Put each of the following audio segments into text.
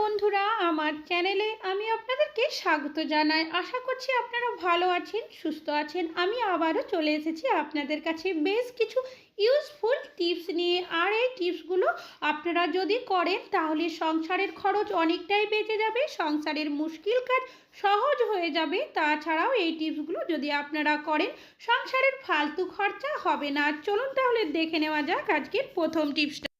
বন্ধুরা, আমার চ্যানেলে আমি আপনাদেরকে স্বাগত জানাই। আশা করছি আপনারা ভালো আছেন, সুস্থ আছেন। আমি আবারও চলে এসেছি আপনাদের কাছে বেশ কিছু ইউজফুল টিপস নিয়ে। আর এই টিপসগুলো আপনারা যদি করেন, তাহলে সংসারের খরচ অনেকটাই বেঁচে যাবে, সংসারের মুশকিল কাজ সহজ হয়ে যাবে। তাছাড়াও এই টিপসগুলো যদি আপনারা করেন, সংসারের ফালতু খরচা হবে না। চলুন তাহলে দেখে নেওয়া যাক আজকের প্রথম টিপসটা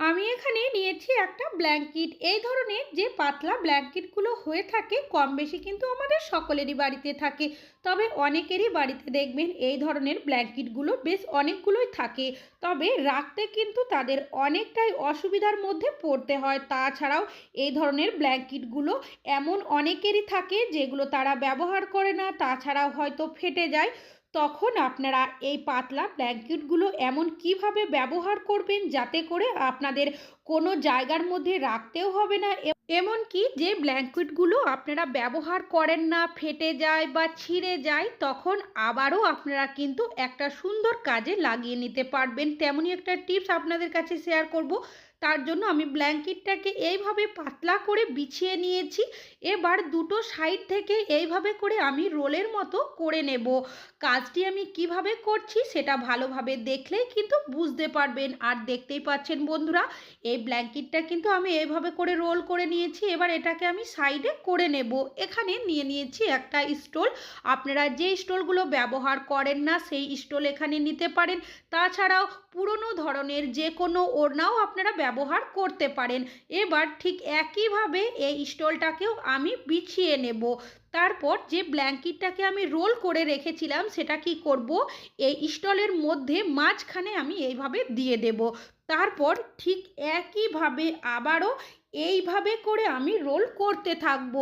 আমি এখানে নিয়েছি একটা ব্ল্যাঙ্কেট। এই ধরনের যে পাতলা ব্ল্যাঙ্কেটগুলো হয়ে থাকে কম বেশি কিন্তু আমাদের সকলেরই বাড়িতে থাকে। তবে অনেকেরই বাড়িতে দেখবেন এই ধরনের ব্ল্যাঙ্কেটগুলো বেশ অনেকগুলোই থাকে। তবে রাখতে কিন্তু তাদের অনেকটাই অসুবিধার মধ্যে পড়তে হয়। তাছাড়াও এই ধরনের ব্ল্যাঙ্কেটগুলো এমন অনেকেরই থাকে যেগুলো তারা ব্যবহার করে না। তাছাড়াও হয়তো ফেটে যায়। তখন আপনারা এই পাতলা ব্ল্যাঙ্কেটগুলো এমন কীভাবে ব্যবহার করবেন যাতে করে আপনাদের কোনো জায়গার মধ্যে রাখতেও হবে না? এ- এমনকি যে ব্ল্যাঙ্কেটগুলো আপনারা ব্যবহার করেন না, ফেটে যায় বা ছিঁড়ে যায়, তখন আবারও আপনারা কিন্তু একটা সুন্দর কাজে লাগিয়ে নিতে পারবেন। তেমনই একটা টিপস আপনাদের কাছে শেয়ার করব। তার জন্য আমি ব্ল্যাঙ্কেটটাকে এইভাবে পাতলা করে বিছিয়ে নিয়েছি। এবার দুটো সাইড থেকে এইভাবে করে আমি রোলের মতো করে নেব। কাজটি আমি কীভাবে করছি সেটা ভালোভাবে দেখলেই কিন্তু বুঝতে পারবেন। আর দেখতেই পাচ্ছেন বন্ধুরা, এই ব্ল্যাঙ্কেটটা কিন্তু আমি এইভাবে করে রোল করে নিয়েছি। এবার এটাকে আমি সাইডে করে নেব। এখানে নিয়ে নিয়েছি একটা স্টোল। আপনারা যে স্টোলগুলো ব্যবহার করেন না সেই স্টোল এখানে নিতে পারেন। তাছাড়াও পুরনো ধরনের যে কোনো ওড়নাও আপনারা ব্যবহার করতে পারেন। এবার ঠিক একইভাবে এই স্টোলটাকেও আমি বিছিয়ে নেব। তারপর যে ব্ল্যাঙ্কেটটাকে আমি রোল করে রেখেছিলাম, সেটা কি করব? এই স্টলের মধ্যে মাঝখানে আমি এইভাবে দিয়ে দেব। তারপর ঠিক একইভাবে আবারও এইভাবে করে আমি রোল করতে থাকব।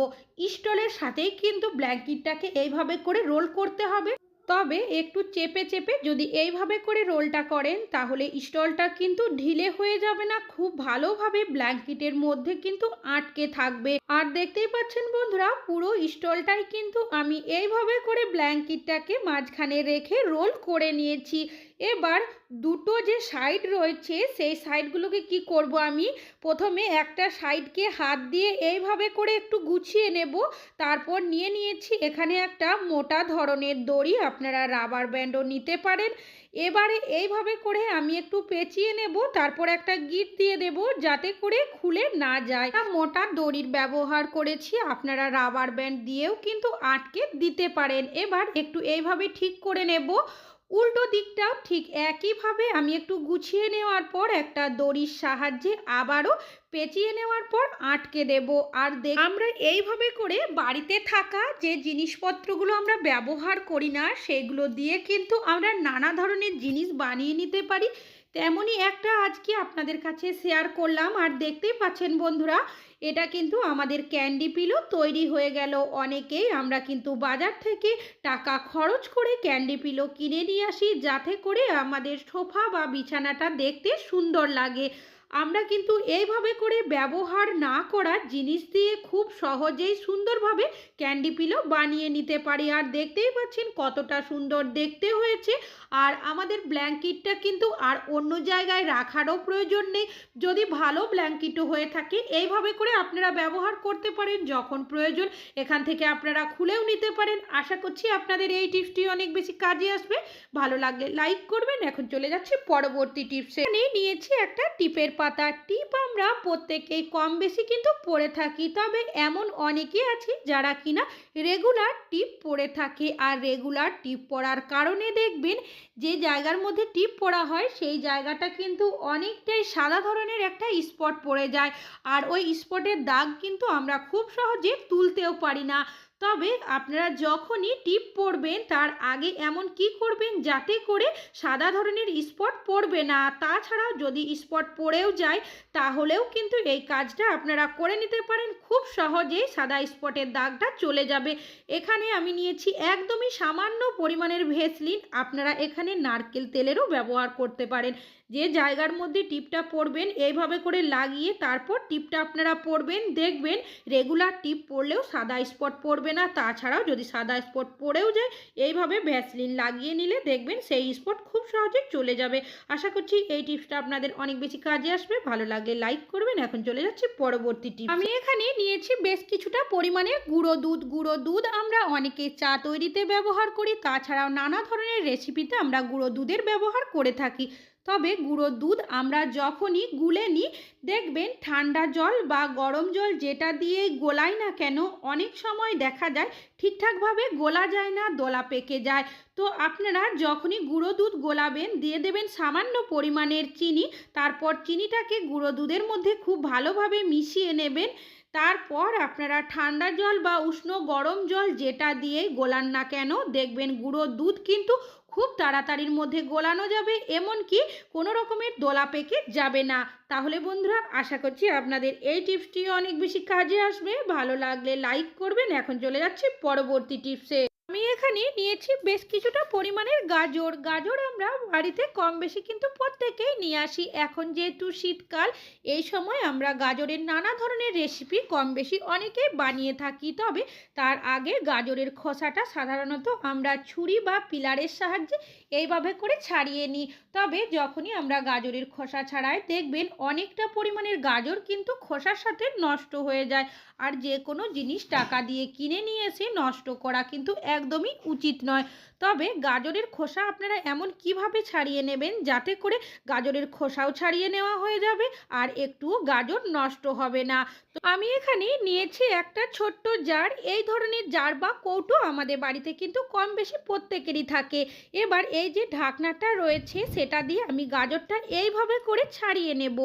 স্টলের সাথেই কিন্তু ব্ল্যাঙ্কেটটাকে এইভাবে করে রোল করতে হবে। তবে একটু চেপে চেপে যদি এইভাবে করে রোলটা করেন, তাহলে স্টলটা কিন্তু ঢিলে হয়ে যাবে না। খুব ভালোভাবে ব্ল্যাঙ্কেটের মধ্যে কিন্তু আটকে থাকবে। আর দেখতেই পাচ্ছেন বন্ধুরা, পুরো স্টলটাই কিন্তু আমি এইভাবে করে ব্ল্যাঙ্কেটটাকে মাঝখানে রেখে রোল করে নিয়েছি। এবার দুটো যে সাইড রয়েছে, সেই সাইডগুলোকে কি করব আমি? প্রথমে একটা সাইডকে হাত দিয়ে এইভাবে করে একটু গুছিয়ে নেব। তারপর নিয়ে নিয়েছি এখানে একটা মোটা ধরনের দড়ি, আপনারা রাবার ব্যান্ডও নিতে পারেন। এবারে এইভাবে করে আমি একটু পেঁচিয়ে নেব, তারপর একটা গিট দিয়ে দেব যাতে করে খুলে না যায়। মোটা দড়ির ব্যবহার করেছি, আপনারা রাবার ব্যান্ড দিয়েও কিন্তু আটকে দিতে পারেন। এবার একটু এইভাবে ঠিক করে নেব। উল্টো দিকটাও ঠিক একইভাবে আমি একটু গুছিয়ে নেওয়ার পর একটা দড়ির সাহায্যে আবারও পেঁচিয়ে নেওয়ার পর আটকে দেব। আর দেখ আমরা এইভাবে করে বাড়িতে থাকা যে জিনিসপত্রগুলো আমরা ব্যবহার করি না, সেগুলো দিয়ে কিন্তু আমরা নানা ধরনের জিনিস বানিয়ে নিতে পারি। তেমনই একটা আজকে আপনাদের কাছে শেয়ার করলাম। আর দেখতেই পাচ্ছেন বন্ধুরা, এটা কিন্তু আমাদের ক্যান্ডি পিলো তৈরি হয়ে গেল। অনেকেই আমরা কিন্তু বাজার থেকে টাকা খরচ করে ক্যান্ডি পিলো কিনে নিয়ে আসি, যাতে করে আমাদের সোফা বা বিছানাটা দেখতে সুন্দর লাগে। আমরা কিন্তু এইভাবে করে ব্যবহার না করা জিনিস দিয়ে খুব সহজেই সুন্দরভাবে ক্যান্ডি পিলো বানিয়ে নিতে পারি। আর দেখতেই পাচ্ছেন কতটা সুন্দর দেখতে হয়েছে। আর আমাদের ব্ল্যাঙ্কেটটা কিন্তু আর অন্য জায়গায় রাখারও প্রয়োজন নেই। যদি ভালো ব্ল্যাঙ্কেটও হয়ে থাকে, এইভাবে করে আপনারা ব্যবহার করতে পারেন যখন প্রয়োজন। এখান থেকে আপনারা খুলেও নিতে পারেন। আশা করছি আপনাদের এই টিপসটি অনেক বেশি কাজে আসবে। ভালো লাগলে লাইক করবেন। এখন চলে যাচ্ছি পরবর্তী টিপসে। নিয়েছি একটা টিপের পাতা টিপ আমরা প্রত্যেকেই কম বেশি কিন্তু পরে থাকি। তবে এমন অনেকেই আছে যারা কিনা রেগুলার টিপ পরে থাকে। আর রেগুলার টিপ পরার কারণে দেখবেন যে জায়গার মধ্যে টিপ পরা হয়, সেই জায়গাটা কিন্তু অনেকটাই সাদা ধরনের একটা স্পট পড়ে যায়। আর ওই স্পটের দাগ কিন্তু আমরা খুব সহজে তুলতেও পারি না। তবে আপনারা যখনই টিপ পরবেন তার আগে এমন কি করবেন যাতে করে সাদা ধরনের স্পট পড়বে না? তাছাড়াও যদি স্পট পড়েও যায়, তাহলেও কিন্তু এই কাজটা আপনারা করে নিতে পারেন। খুব সহজেই সাদা স্পটের দাগটা চলে যাবে। এখানে আমি নিয়েছি একদমই সামান্য পরিমাণের ভেসলিন। আপনারা এখানে নারকেল তেলেরও ব্যবহার করতে পারেন। যে জায়গার মধ্যে টিপটা পরবেন এইভাবে করে লাগিয়ে তারপর টিপটা আপনারা পরবেন দেখবেন রেগুলার টিপ পরলেও সাদা স্পট পড়বে না। তাছাড়াও যদি সাদা স্পট পড়েও যায়, এইভাবে ভ্যাসলিন লাগিয়ে নিলে দেখবেন সেই স্পট খুব সহজে চলে যাবে। আশা করছি এই টিপসটা আপনাদের অনেক বেশি কাজে আসবে। ভালো লাগলে লাইক করবেন। এখন চলে যাচ্ছি পরবর্তী টিপস। আমি এখানে নিয়েছি বেশ কিছুটা পরিমাণে গুঁড়ো দুধ। গুঁড়ো দুধ আমরা অনেকে চা তৈরিতে ব্যবহার করি। তাছাড়াও নানা ধরনের রেসিপিতে আমরা গুঁড়ো দুধের ব্যবহার করে থাকি। তবে গুঁড়ো দুধ আমরা যখনই গুলে নিই, দেখবেন ঠান্ডা জল বা গরম জল যেটা দিয়ে গোলাই না কেন অনেক সময় দেখা যায় ঠিকঠাকভাবে গোলা যায় না, দোলা পেকে যায়। তো আপনারা যখনই গুঁড়ো দুধ গোলাবেন, দিয়ে দেবেন সামান্য পরিমাণের চিনি, তারপর চিনিটাকে গুঁড়ো দুধের মধ্যে খুব ভালোভাবে মিশিয়ে নেবেন। তারপর আপনারা ঠান্ডা জল বা উষ্ণ গরম জল যেটা দিয়ে গোলান না কেন, দেখবেন গুঁড়ো দুধ কিন্তু খুব তাড়াতাড়ির মধ্যে গোলানো যাবে, এমনকি কোনো রকমের দোলা পেকে যাবে না। তাহলে বন্ধুরা, আশা করছি আপনাদের এই টিপসটি অনেক বেশি কাজে আসবে। ভালো লাগলে লাইক করবেন। এখন চলে যাচ্ছি পরবর্তী টিপসে। আমি এখানে নিয়েছি বেশ কিছুটা পরিমাণের গাজর। গাজর আমরা বাড়িতে কম বেশি কিন্তু প্রত্যেকেই নিয়ে আসি। এখন যেহেতু শীতকাল, এই সময় আমরা গাজরের নানা ধরনের রেসিপি কম বেশি অনেকেই বানিয়ে থাকি। তবে তার আগে গাজরের খোসাটা সাধারণত আমরা ছুরি বা পিলারের সাহায্যে এইভাবে করে ছাড়িয়ে নিই। তবে যখনই আমরা গাজরের খোসা ছাড়াই, দেখবেন অনেকটা পরিমাণের গাজর কিন্তু খোসার সাথে নষ্ট হয়ে যায়। আর যে কোনো জিনিস টাকা দিয়ে কিনে নিয়ে এসে নষ্ট করা কিন্তু একদমই উচিত নয়। তবে গাজরের খোসা আপনারা এমন কীভাবে ছাড়িয়ে নেবেন যাতে করে গাজরের খোসাও ছাড়িয়ে নেওয়া হয়ে যাবে আর একটুও গাজর নষ্ট হবে না? তো আমি এখানে নিয়েছি একটা ছোট্ট জার। এই ধরনের জার বা কৌটো আমাদের বাড়িতে কিন্তু কম বেশি প্রত্যেকেরই থাকে। এবার এই যে ঢাকনাটা রয়েছে, সেটা দিয়ে আমি গাজরটা এইভাবে করে ছাড়িয়ে নেব।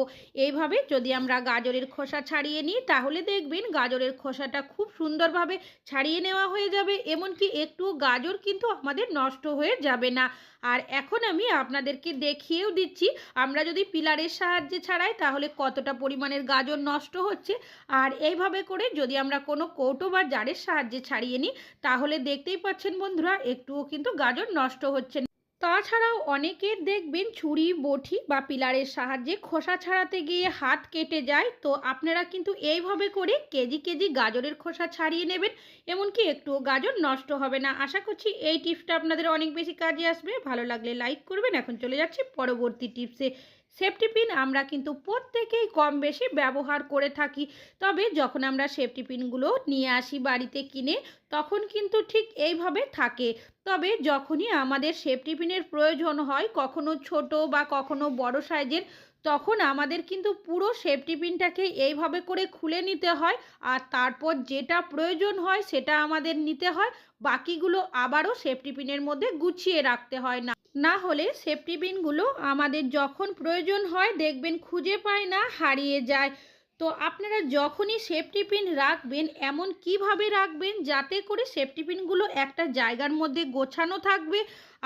এইভাবে যদি আমরা গাজরের খোসা ছাড়িয়ে নিই, তাহলে দেখবেন গাজরের খোসাটা খুব সুন্দরভাবে ছাড়িয়ে নেওয়া হয়ে যাবে। এমনকি একটু গাজর কিন্তু আমাদের নষ্ট হয়ে যাবে না। আর এখন আমি আপনাদেরকে দেখিয়েও দিচ্ছি, আমরা যদি পিলারের সাহায্যে ছাড়াই, তাহলে কতটা পরিমাণের গাজর নষ্ট হচ্ছে। আর এইভাবে করে যদি আমরা কোনো কৌটো বা জারের সাহায্যে ছাড়িয়ে নিই, তাহলে দেখতেই পাচ্ছেন বন্ধুরা, একটুও কিন্তু গাজর নষ্ট হচ্ছে না। তাছাড়াও অনেকের দেখবেন ছুরি, বটি বা পিলারের সাহায্যে খোসা ছাড়াতে গিয়ে হাত কেটে যায়। তো আপনারা কিন্তু এইভাবে করে কেজি কেজি গাজরের খোসা ছাড়িয়ে নেবেন, এমনকি একটুও গাজর নষ্ট হবে না। আশা করছি এই টিপসটা আপনাদের অনেক বেশি কাজে আসবে। ভালো লাগলে লাইক করবেন। এখন চলে যাচ্ছি পরবর্তী টিপসে। সেফটি পিন আমরা কিন্তু প্রত্যেকেই কম বেশি ব্যবহার করে থাকি। তবে যখন আমরা সেফটি পিনগুলো নিয়ে আসি বাড়িতে কিনে, তখন কিন্তু ঠিক এইভাবে থাকে। তবে যখনই আমাদের সেফটি পিনের প্রয়োজন হয়, কখনো ছোট বা কখনো বড় সাইজের, তখন আমাদের কিন্তু পুরো সেফটি পিনটাকে এইভাবে করে খুলে নিতে হয়। আর তারপর যেটা প্রয়োজন হয়, সেটা আমাদের নিতে হয়। বাকিগুলো আবারও সেফটি পিনের মধ্যে গুছিয়ে রাখতে হয় না। না হলে সেফটি পিনগুলো আমাদের যখন প্রয়োজন হয় দেখবেন খুঁজে পায় না, হারিয়ে যায়। তো আপনারা যখনই সেফটি পিন রাখবেন, এমন কীভাবে রাখবেন যাতে করে সেফটি পিনগুলো একটা জায়গার মধ্যে গোছানো থাকবে?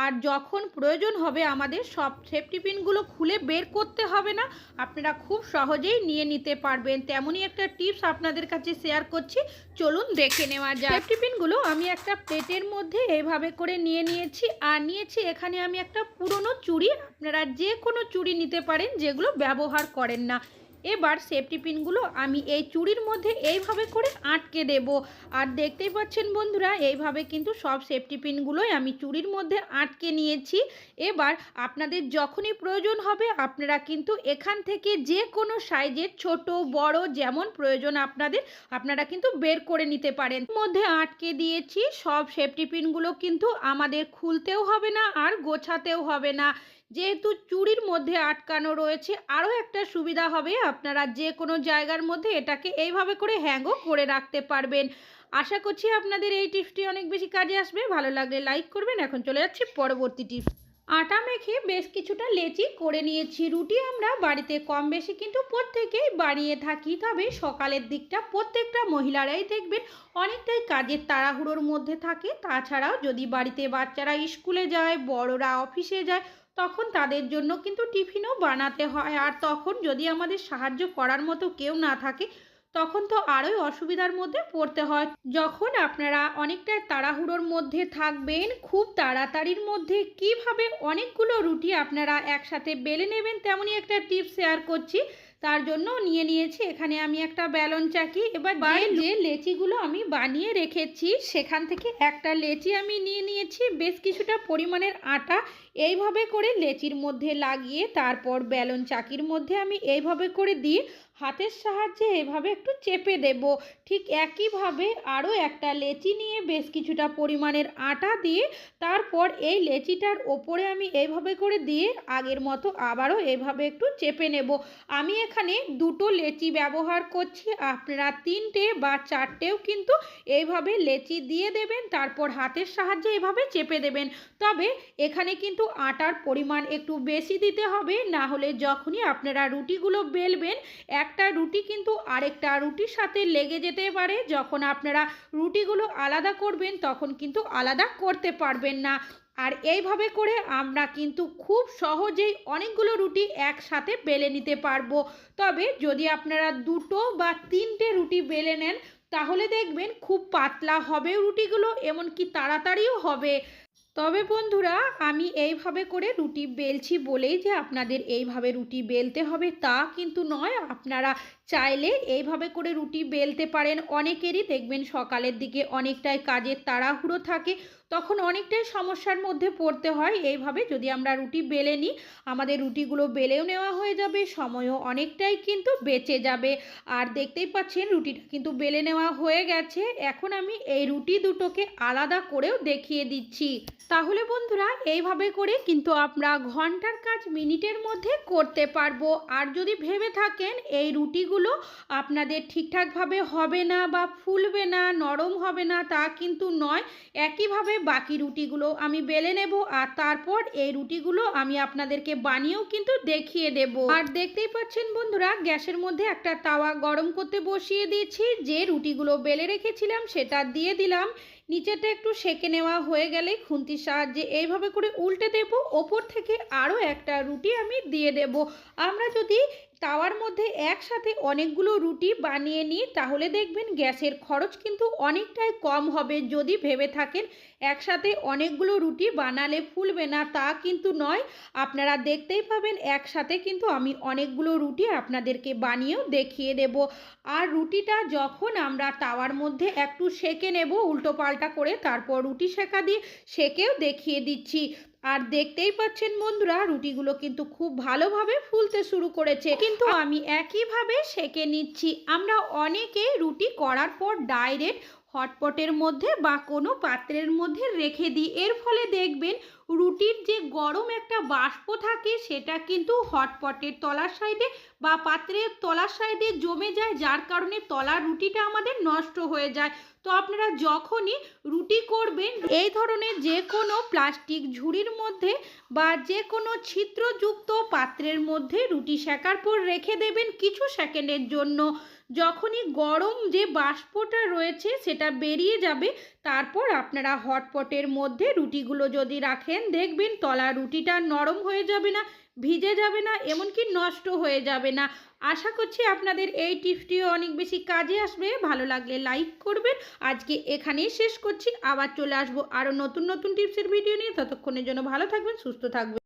আর যখন প্রয়োজন হবে আমাদের সব সেফটি পিনগুলো খুলে বের করতে হবে না, আপনারা খুব সহজেই নিয়ে নিতে পারবেন। তেমনই একটা টিপস আপনাদের কাছে শেয়ার করছি। চলুন দেখে নেওয়া যায় সেফটি পিনগুলো আমি একটা প্লেটের মধ্যে এইভাবে করে নিয়ে নিয়েছি। আর নিয়েছি, এখানে আমি একটা পুরনো চুড়ি। আপনারা যে কোনো চুড়ি নিতে পারেন, যেগুলো ব্যবহার করেন না। এবার সেফটি পিনগুলো আমি এই চুড়ির মধ্যে এইভাবে করে আটকে দেব। আর দেখতেই পাচ্ছেন বন্ধুরা, এইভাবে কিন্তু সব সেফটি পিনগুলোই আমি চুড়ির মধ্যে আটকে নিয়েছি। এবার আপনাদের যখনই প্রয়োজন হবে, আপনারা কিন্তু এখান থেকে যে কোনো সাইজের ছোট, বড় যেমন প্রয়োজন আপনাদের, আপনারা কিন্তু বের করে নিতে পারেন। মধ্যে আটকে দিয়েছি, সব সেফটি পিনগুলো কিন্তু আমাদের খুলতেও হবে না আর গোছাতেও হবে না। যেহেতু চুড়ির মধ্যে আটকানো রয়েছে, আরও একটা সুবিধা হবে আপনারা যে কোনো জায়গার মধ্যে এটাকে এইভাবে করে হ্যাঙ্গও করে রাখতে পারবেন। আশা করছি আপনাদের এই টিপসটি অনেক বেশি কাজে আসবে। ভালো লাগলে লাইক করবেন। এখন চলে যাচ্ছি পরবর্তী টিপস। আটা মেখে বেশ কিছুটা লেচি করে নিয়েছি। রুটি আমরা বাড়িতে কম বেশি কিন্তু প্রত্যেকেই বানিয়ে থাকি, তবে সকালের দিকটা প্রত্যেকটা মহিলারাই দেখবেন অনেকটাই কাজের তাড়াহুড়োর মধ্যে থাকে। তাছাড়াও যদি বাড়িতে বাচ্চারা স্কুলে যায়, বড়রা অফিসে যায় তখন তাদের জন্য কিন্তু টিফিনও বানাতে হয়। আর তখন যদি আমাদের সাহায্য করার মতো কেউ না থাকে, তখন তো আরোই অসুবিধার মধ্যে পড়তে হয়। যখন আপনারা অনেকটা তাড়াহুড়োর মধ্যে থাকবেন, খুব তাড়াতাড়ির মধ্যে কীভাবে অনেকগুলো রুটি আপনারা একসাথে বেলে নেবেন, তেমনই একটা টিপস শেয়ার করছি। তার জন্য নিয়ে নিয়েছি। এখানে আমি একটা ব্যালন চাকি এবার যে যে লেচিগুলো আমি বানিয়ে রেখেছি সেখান থেকে একটা লেচি আমি নিয়ে নিয়েছি। বেশ কিছুটা পরিমাণের আটা এইভাবে করে লেচির মধ্যে লাগিয়ে তারপর ব্যালন চাকির মধ্যে আমি এইভাবে করে দিয়ে হাতের সাহায্যে এভাবে একটু চেপে দেব। ঠিক একইভাবে আরও একটা লেচি নিয়ে বেশ কিছুটা পরিমাণের আটা দিয়ে তারপর এই লেচিটার ওপরে আমি এইভাবে করে দিয়ে আগের মতো আবারও এভাবে একটু চেপে নেব। আমি এখানে দুটো লেচি ব্যবহার করছি। আপনারা তিনটে বা চারটেও কিন্তু এইভাবে লেচি দিয়ে দেবেন, তারপর হাতের সাহায্যে এভাবে চেপে দেবেন। তবে এখানে কিন্তু আটার পরিমাণ একটু বেশি দিতে হবে, না হলে যখনই আপনারা রুটিগুলো বেলবেন একটা রুটি কিন্তু আরেকটা রুটির সাথে লেগে যেতে পারে। যখন আপনারা রুটিগুলো আলাদা করবেন, তখন কিন্তু আলাদা করতে পারবেন না। আর এইভাবে করে আমরা কিন্তু খুব সহজেই অনেকগুলো রুটি একসাথে বেলে নিতে পারব। তবে যদি আপনারা দুটো বা তিনটে রুটি বেলে নেন, তাহলে দেখবেন খুব পাতলা হবে রুটিগুলো, এমনকি তাড়াতাড়িও হবে। তবে বন্ধুরা, আমি এইভাবে করে রুটি বেলছি বলেই যে আপনাদের এইভাবে রুটি বেলতে হবে তা কিন্তু নয়। আপনারা চাইলে এইভাবে করে রুটি বেলতে পারেন। অনেকেরই দেখবেন সকালের দিকে অনেকটাই কাজের তাড়াহুড়ো থাকে, তখন অনেকটাই সমস্যার মধ্যে পড়তে হয়। এইভাবে যদি আমরা রুটি বেলে নিই, আমাদের রুটিগুলো বেলেও নেওয়া হয়ে যাবে, সময়ও অনেকটাই কিন্তু বেঁচে যাবে। আর দেখতেই পাচ্ছেন রুটিটা কিন্তু বেলে নেওয়া হয়ে গেছে। এখন আমি এই রুটি দুটোকে আলাদা করেও দেখিয়ে দিচ্ছি। তাহলে বন্ধুরা, এইভাবে করে কিন্তু আমরা ঘণ্টার কাজ মিনিটের মধ্যে করতে পারব। আর যদি ভেবে থাকেন, এই রুটিগুলো আপনাদের ঠিকঠাকভাবে হবে না বা ফুলবে না, নরম হবে না, তা কিন্তু নয়। একইভাবে বাকি রুটিগুলো আমি বেলে নেব আর তারপর এই রুটিগুলো আমি আপনাদেরকে বানিয়েও কিন্তু দেখিয়ে দেব। আর দেখতেই পাচ্ছেন বন্ধুরা, গ্যাসের মধ্যে একটা তাওয়া গরম করতে বসিয়ে দিয়েছি। যে রুটিগুলো বেলে রেখেছিলাম সেটা দিয়ে দিলাম। নিচেটা একটু সেকে নেওয়া হয়ে গেলে খুন্তির সাহায্যে এইভাবে করে উল্টে দেব। ওপর থেকে আরও একটা রুটি আমি দিয়ে দেব। আমরা যদি তাওয়ার মধ্যে একসাথে অনেকগুলো রুটি বানিয়ে নিই তাহলে দেখবেন গ্যাসের খরচ কিন্তু অনেকটাই কম হবে। যদি ভেবে থাকেন একসাথে অনেকগুলো রুটি বানালে ফুলবে না, তা কিন্তু নয়। আপনারা দেখতেই পাবেন একসাথে কিন্তু আমি অনেকগুলো রুটি আপনাদেরকে বানিয়েও দেখিয়ে দেব। আর রুটিটা যখন আমরা তাওয়ার মধ্যে একটু সেকে নেব উল্টো পাল্টা করে তারপর রুটি সেকা দিয়ে সেকেও দেখিয়ে দিচ্ছি। আর দেখতেই পাচ্ছেন বন্ধুরা রুটিগুলো কিন্তু খুব ভালোভাবে ফুলতে শুরু করেছে। কিন্তু আমি একইভাবে সেকে নিচ্ছি। আমরা অনেকে রুটি করার পর ডাইরেক্ট হটপটের মধ্যে বা কোনো পাত্রের মধ্যে রেখে দিই। এর ফলে দেখবেন রুটির যে গরম একটা বাষ্প থাকে, সেটা কিন্তু হটপটের তলার সাইডে বা পাত্রের তলার সাইডে জমে যায়, যার কারণে তলার রুটিটা আমাদের নষ্ট হয়ে যায়। তো আপনারা যখনই রুটি করবেন, এই ধরনের যে কোনো প্লাস্টিক ঝুড়ির মধ্যে বা যে কোনো ছিদ্রযুক্ত পাত্রের মধ্যে রুটি সেকার পর রেখে দেবেন কিছু সেকেন্ডের জন্য। যখনই গরম যে বাষ্পটা রয়েছে, সেটা বেরিয়ে যাবে, তারপর আপনারা হটপটের মধ্যে রুটিগুলো যদি রাখেন দেখবেন তলা রুটিটা নরম হয়ে যাবে না, ভিজে যাবে না, এমনকি নষ্ট হয়ে যাবে না। আশা করছি আপনাদের এই টিপসটিও অনেক বেশি কাজে আসবে। ভালো লাগলে লাইক করবেন। আজকে এখানেই শেষ করছি। আবার চলে আসব আরও নতুন নতুন টিপসের ভিডিও নিয়ে। ততক্ষণের জন্য ভালো থাকবেন, সুস্থ থাকবেন।